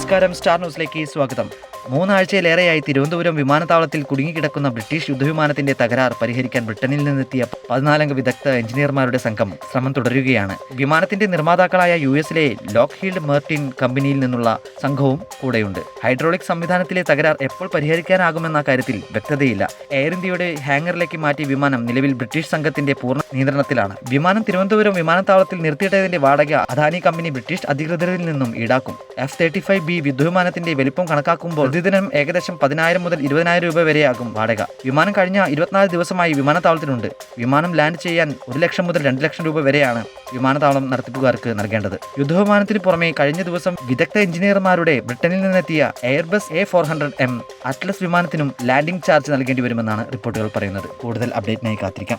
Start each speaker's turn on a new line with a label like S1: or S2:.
S1: നമസ്കാരം സ്റ്റാർ ന്യൂസിലേക്ക് സ്വാഗതം. മൂന്നാഴ്ചയിലേറെയായി തിരുവനന്തപുരം വിമാനത്താവളത്തിൽ കുടുങ്ങിക്കിടക്കുന്ന ബ്രിട്ടീഷ് യുദ്ധവിമാനത്തിന്റെ തകരാർ പരിഹരിക്കാൻ ബ്രിട്ടനിൽ നിന്നെത്തിയ പതിനാലംഗ വിദഗ്ധ എഞ്ചിനീയർമാരുടെ സംഘം ശ്രമം തുടരുകയാണ്. വിമാനത്തിന്റെ നിർമ്മാതാക്കളായ യു എസിലെ ലോക്ക്ഹീൽഡ് മെർട്ടിൻ കമ്പനിയിൽ നിന്നുള്ള സംഘവും കൂടെയുണ്ട്. ഹൈഡ്രോളിക് സംവിധാനത്തിലെ തകരാർ എപ്പോൾ പരിഹരിക്കാനാകുമെന്ന കാര്യത്തിൽ വ്യക്തതയില്ല. എയർ ഇന്ത്യയുടെ ഹാങ്ങറിലേക്ക് മാറ്റിയ വിമാനം നിലവിൽ ബ്രിട്ടീഷ് സംഘത്തിന്റെ പൂർണ നിയന്ത്രണത്തിലാണ്. വിമാനം തിരുവനന്തപുരം വിമാനത്താവളത്തിൽ നിർത്തിയിട്ടതിന്റെ വാടക അദാനി കമ്പനി ബ്രിട്ടീഷ് അധികൃതരിൽ നിന്നും ഈടാക്കും. എഫ് തേർട്ടി ഫൈവ് ബി യുദ്ധവിമാനത്തിന്റെ വലിപ്പം കണക്കാക്കുമ്പോൾ പ്രതിദിനം ഏകദേശം പതിനായിരം മുതൽ ഇരുപതിനായിരം രൂപ വരെയാകും വാടക. വിമാനം കഴിഞ്ഞ ഇരുപത്തിനാല് ദിവസമായി വിമാനത്താവളത്തിലുണ്ട്. വിമാനം ലാൻഡ് ചെയ്യാൻ ഒരു ലക്ഷം മുതൽ രണ്ട് ലക്ഷം രൂപ വരെയാണ് വിമാനത്താവളം നടത്തിപ്പുകാർക്ക് നൽകേണ്ടത്. യുദ്ധവിമാനത്തിന് പുറമെ കഴിഞ്ഞ ദിവസം വിദഗ്ധ എഞ്ചിനീയർമാരുടെ ബ്രിട്ടനിൽ നിന്നെത്തിയ Airbus A four hundred M Atlas വിമാനത്തിനും landing charge നൽകേണ്ടി വരുമെന്നാണ് റിപ്പോർട്ടുകൾ പറയുന്നത്. കൂടുതൽ അപ്ഡേറ്റിനായി കാത്തിരിക്കാം.